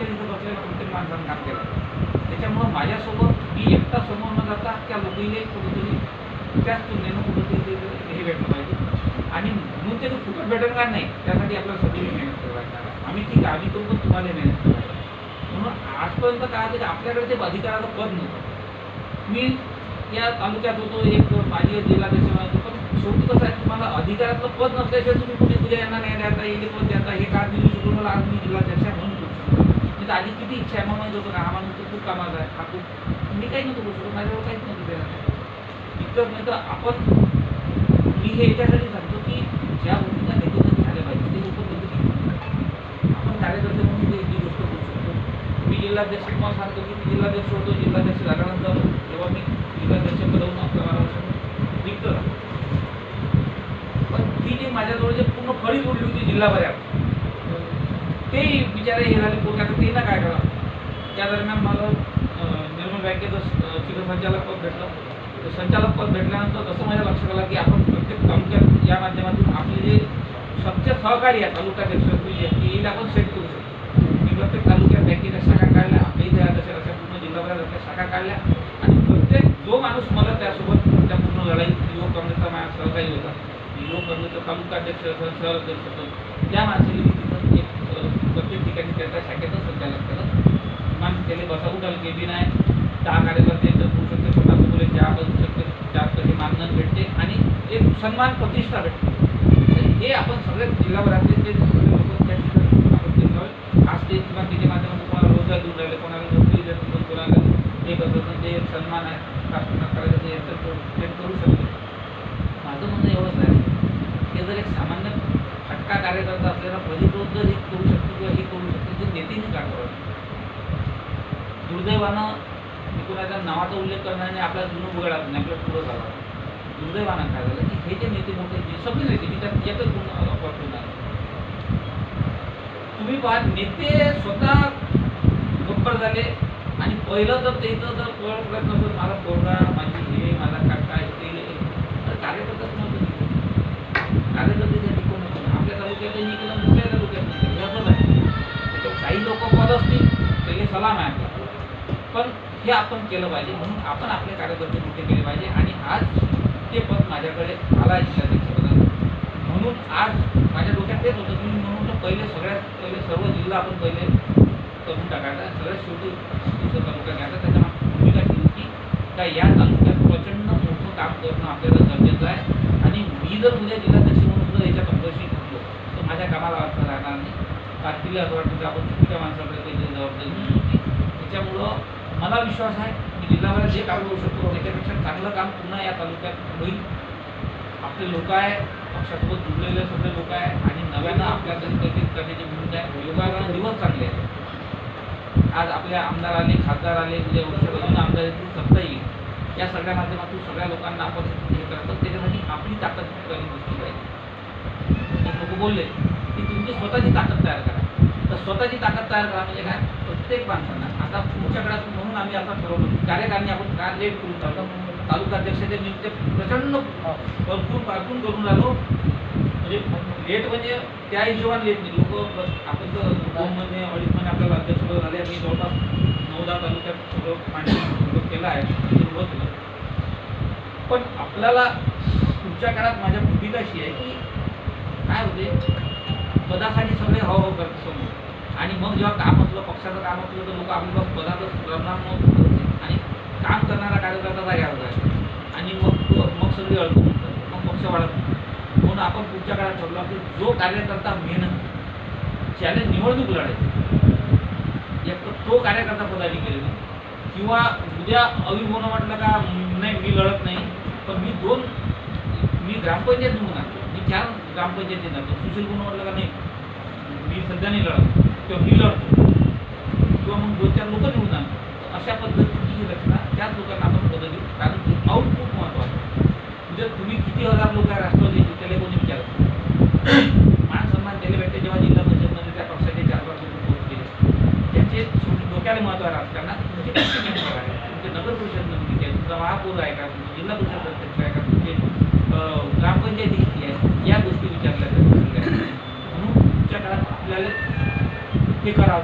तुमच्या तिथं बसलेल्या प्रत्येक माणसानं काम केलं त्याच्यामुळं माझ्यासोबत मी एकटा समोर न जाता त्या लोकांनी कुठेतरी त्याच तुलनेनं कुठेतरी ते हे भेटलं पाहिजे. आणि म्हणून ते फुकट भेटेल का नाही. त्यासाठी आपल्याला सगळी मेहनत करावी लागणार आहे. आम्ही ठीक आहे आम्ही करू पण तुम्हाला मेहनत करावी म्हणून आजपर्यंत काय होतं की आपल्याकडे ते अधिकाराचं पद नव्हतं. मी या तालुक्यात होतो एक माझी जिल्हाध्यक्ष त्याच्यामध्ये होतो पण शेवटी कसं आहे तुम्हाला अधिकारातलं पद नसल्याशिवाय तुम्ही कुठे उद्या यांना नाही द्यायचा येईल पद द्यायचा हे कार्ड दिलं शकून मला आज मी जिल्हाध्यक्ष म्हणून करू आधी किती इच्छा आहे मग म्हणत होतो का हा म्हणतो तर खूप कामाचा आहे हा खूप मी काही नव्हतो करू माझ्यावर माझ्याजवळ काहीच नव्हतं देणार इतकंच नाही तर आपण मी हे याच्यासाठी सांगतो की ज्या भूमिका नेतृत्व झालं पाहिजे ते लोक बदलतील आपण कार्यकर्ते म्हणून ते ही गोष्ट करू शकतो. मी जिल्हाध्यक्ष तुम्हाला सांगतो की मी जिल्हाध्यक्ष होतो जिल्हाध्यक्ष झाल्यानंतर जेव्हा मी जिल्हाध्यक्ष पदावरून अकरा बारा वर्ष निघतो पण ती जी माझ्याजवळ जे पूर्ण फळी बोलली होती जिल्हाभरात ते बिचारे हे झाले पोट त्यांना काय करावं त्या दरम्यान मला निर्मल बँकेचं अं, संचालक पद भेटलं. तर संचालक पद भेटल्यानंतर तसं माझ्या लक्षात आलं की आपण प्रत्येक तालुक्यात या माध्यमातून आपले जे सत्य सहकारी आहेत तालुक्याध्यक्ष येईल आपण सेट करू शकतो. मी प्रत्येक तालुक्यात बँकेच्या शाखा काढल्या आपल्या इथे तशा अशा पूर्ण जिल्हाभरात शाखा काढल्या. आणि प्रत्येक जो माणूस मला त्यासोबत त्या पूर्ण लढाईत युवक काँग्रेसचा माझा सहकारी होता. युवक काँग्रेसचा तालुकाध्यक्ष असेल शहर अध्यक्ष असेल त्या माणसाने प्रत्येक ठिकाणी त्याच्या शाखेचं संचालक केलं किमान त्याला बसा उठाल केबिन आहे दहा कार्यकर्ते एकत्र होऊ शकते स्वतः मुले चहा बसू शकते त्यात कधी मानधन भेटते आणि एक सन्मान प्रतिष्ठा भेटते हे आपण सगळे जिल्हाभरातले जे लोक त्या ठिकाणी आपण केलं पाहिजे. आज ते किंवा तिच्या माध्यमातून कोणाला रोजगार देऊन राहिले कोणाला नोकरी देत कोणाला हे करत ते एक सन्मान आहे राष्ट्रपती करायचं ते याचं करू ते करू शकते माझं म्हणणं एवढंच आहे हे जर एक सामान्य फटका कार्यकर्ता असलेला प्रतिरोध जर हे करू शकतो किंवा हे करू शकतो तर नेत्याने का करावं दुर्दैवानं मी कोणाच्या नावाचा उल्लेख करण्याने आपला जुनं उघडला नाही आपल्याला पुढं झाला. दुर्दैवानं काय झालं? की हे जे नेते मोठे जे सगळे नेते मी त्यात एकच गुण वापरणार तुम्ही पहा नेते स्वतः गप्पर झाले आणि पहिलं जर त्याचं जर कळ प्रयत्न असेल मला पोरगा माझी हे माझा काका ते तर कार्यकर्ताच नव्हतं कार्यकर्त्यासाठी कोण आपल्या तालुक्यातही नाही केलं दुसऱ्या तालुक्यात नाही. आहे काही लोक पद असतील त्याला सलाम आहे आपला. पण हे आपण केलं पाहिजे म्हणून आपण आपले कार्यकर्ते मोठे केले पाहिजे. आणि आज ते पद माझ्याकडे आला आहे म्हणून आज माझ्या डोक्यात तेच होतं की म्हणून तर पहिले सगळ्यात पहिले सर्व जिल्हा आपण पहिले करून टाकायचा. सगळ्यात शेवटी दुसरा तालुका घ्यायचा. त्याच्या भूमिका केली की का या तालुक्यात प्रचंड मोठं काम करणं आपल्याला गरजेचं आहे. आणि मी जर उद्या जिल्हाध्यक्ष म्हणून जर याच्या अपयशी घेतलो तर माझ्या कामाला अर्थ राहणार नाही. कारकिर्दी असं वाटतं की आपण चुकीच्या माणसाकडे काही जबाबदारी त्याच्यामुळं मला विश्वास आहे की जिल्हाभरात जे काम करू शकतो त्याच्यापेक्षा चांगलं काम पुन्हा या तालुक्यात होईल. आपले लोक आहे पक्षासोबत जुडलेले सगळे लोक आहे आणि नव्यानं आपल्या दलित करण्याची भूमिका आहे. योगायोगानं दिवस चांगले आहेत. आज आपल्या आमदार आले खासदार आले उद्या वर्षात आमदार येतील सत्ता येईल. या सगळ्या माध्यमातून सगळ्या लोकांना आपण हे करतो. त्याच्यासाठी आपली ताकद कमी दिसली पाहिजे लोक बोलले की तुमची स्वतःची ताकद तयार करा. तर स्वतःची ताकद तयार करा म्हणजे काय? प्रत्येक माणसांना. आता तुमच्याकडे काळात म्हणून आम्ही आता ठरवलं कार्यकारणी आपण का लेट करून चालतो तालुका अध्यक्षाच्या निमित्त प्रचंड भरपूर पारखून करून राहिलो. म्हणजे लेट म्हणजे त्या हिशोबाने लेट नाही. लोक आपण तर दोन महिने अडीच महिने आपल्याला अध्यक्ष झाले आणि जवळपास नऊ दहा तालुक्यात सगळं मांडणी केलं आहे. सुरुवात केलं पण आपल्याला पुढच्या काळात माझ्या भूमिका अशी आहे की काय होते? पदासाठी सगळे हो हो करत समोर. आणि मग जेव्हा काम असलं पक्षाचं काम असलं तर लोक आपल्या पदाचं परिणाम होते आणि काम करणारा कार्यकर्ता जाग्यावर जायचा आणि मग तो- मग सगळी अडकून मग पक्ष वाढत म्हणून आपण पुढच्या काळात ठरलो की जो कार्यकर्ता मेहनत चॅलेंज निवडणूक लढायची. एक तर तो कार्यकर्ता पदाधिकारी केलेला किंवा उद्या अविभवनं म्हटलं का नाही मी लढत नाही पण मी दोन मी ग्रामपंचायत निवडून आणतो. मी चार ग्रामपंचायत येणार सुशील गुण म्हटलं का नाही मी सध्या नाही लढत. किंवा हिलर किंवा मग दोन चार लोक निवडून आणतो अशा पद्धतीची ही रचना त्याच लोकांना आपण बदल देऊ. कारण की आउटपुट महत्वाचं आहे. उद्या तुम्ही किती हजार लोक आहे राष्ट्रवादीचे त्याला कोणी विचारत मान सन्मान त्याला भेटते जेव्हा जिल्हा परिषदमध्ये त्या पक्षाचे चार पाच लोक त्याचे डोक्याला महत्त्व आहे राजकारणात तुमचे किती मेंबर आहे तुमचे नगर परिषद नक्की किती आहे तुमचा महापौर आहे का? तुमची जिल्हा परिषद अध्यक्ष आहे का? तुमचे ग्रामपंचायत ग्रामपंचायती किती आहे या गोष्टी विचारल्या जातात. म्हणून तुमच्या काळात आपल्याला हे करावं